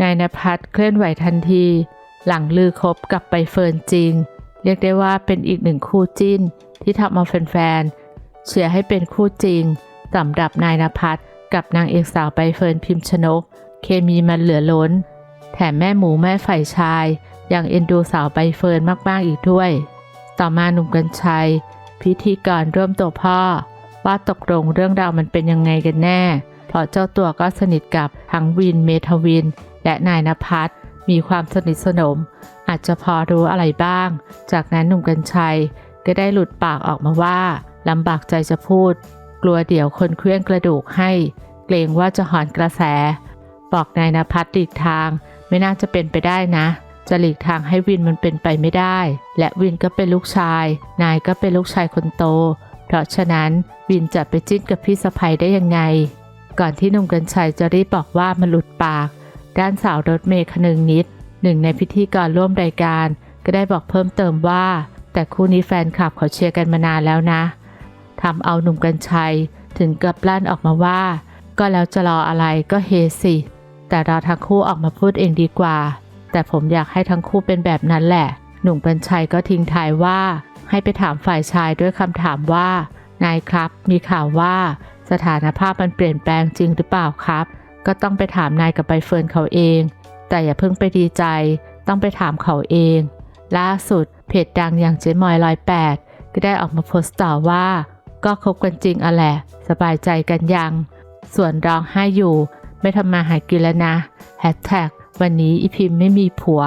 นายนภัสเคลื่อนไหวทันที หลังลือคบกับใบเฟิร์นจริง เรียกได้ว่าเป็นอีกหนึ่งคู่จิ้น ที่ทำเอาแฟนๆเชียร์ให้เป็นคู่จริงสำหรับนายนภัสกับนางเอกสาวใบเฟิร์นพิมพ์ชนก เคมีมันเหลือล้น แถมแม่หมูแม่ฝ่ายชายยังเอ็นดูสาวใบเฟิร์นมากๆอีกด้วย ต่อมาหนุ่มกัญชัย พิธีกรร่วมตัวพ่อ ว่าตกลงเรื่องราวมันเป็นยังไงกันแน่ เพราะเจ้าตัวก็สนิทกับทั้งวินเมทวิน และนายนภัสมีความสนิทสนม อาจจะพอรู้อะไรบ้าง จากนั้นหนุ่มกัญชัยก็ได้หลุดปากออกมาว่าลำบากใจจะพูด กลัวเดี๋ยวคนเคลื่องกระดูกให้ เกรงว่าจะหอนกระแส บอกนายนภัสหลีกทางไม่น่าจะเป็นไปได้นะ จะหลีกทางให้วินมันเป็นไปไม่ได้ และวินก็เป็นลูกชาย นายก็เป็นลูกชายคนโต เพราะฉะนั้นวินจะไปจิ้นกับพี่สะใภ้ได้ยังไง ก่อนที่หนุ่มกัญชัยจะรีบบอกว่ามันหลุดปาก ด้านสาวรถเมย์คนึงนิด หนึ่งในพิธีกรร่วมรายการ ก็ได้บอกเพิ่มเติมว่า แต่คู่นี้แฟนคลับเขาเชียร์กันมานานแล้วนะทำเอาหนุ่มกัญชัย ถึงกับลั่นออกมาว่า ก็แล้วจะรออะไรก็เฮสิ แต่เราทั้งคู่ออกมาพูดเองดีกว่า แต่ผมอยากให้ทั้งคู่เป็นแบบนั้นแหละ หนุ่มกัญชัยก็ทิ้งท้ายว่า ให้ไปถามฝ่ายชายด้วยคำถามว่า นายครับ มีข่าวว่า สถานภาพมันเปลี่ยนแปลงจริงหรือเปล่าครับ ก็ต้องไปถามนายกับใบเฟิร์นเขาเอง แต่อย่าเพิ่งไปดีใจ ต้องไปถามเขาเอง ล่าสุดเพจดังอย่างเจ๊มอยร้อยแปดก็ได้ออกมาโพสต์ต่อว่า ก็คบกันจริงอะแหละ สบายใจกันยัง ส่วนร้องไห้อยู่ ไม่ทำมาหากินแล้วนะแฮชแท็กวันนี้อีพิมพ์ไม่มีผัว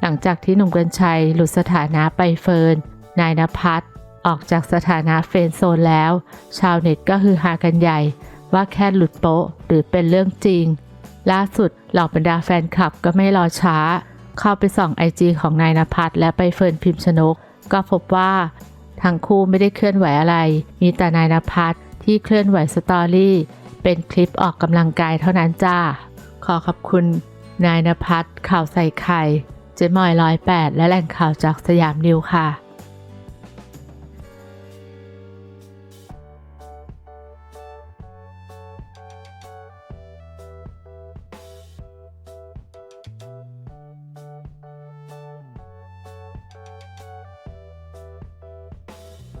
หลังจากที่หนุ่มกัญชัยหลุดสถานะไปเฟิร์น นายนภัสออกจากสถานะเฟรนโซนแล้ว ชาวเน็ตก็คือฮากันใหญ่ ว่าแค่หลุดโป๊ะหรือเป็นเรื่องจริง ล่าสุดเหล่าบรรดาแฟนคลับก็ไม่รอช้า เข้าไปส่องไอจีของนายนภัสและไปเฟิร์นพิมพ์ชนก ก็พบว่าทั้งคู่ไม่ได้เคลื่อนไหวอะไร มีแต่นายนภัสที่เคลื่อนไหวสตอรี่ เป็นคลิปออกกำลังกายเท่านั้นจ้า ขอขอบคุณ นายนภัสข่าวใส่ไข่ เจมอยร้อยแปดและแหล่งข่าวจากสยามนิวค่ะ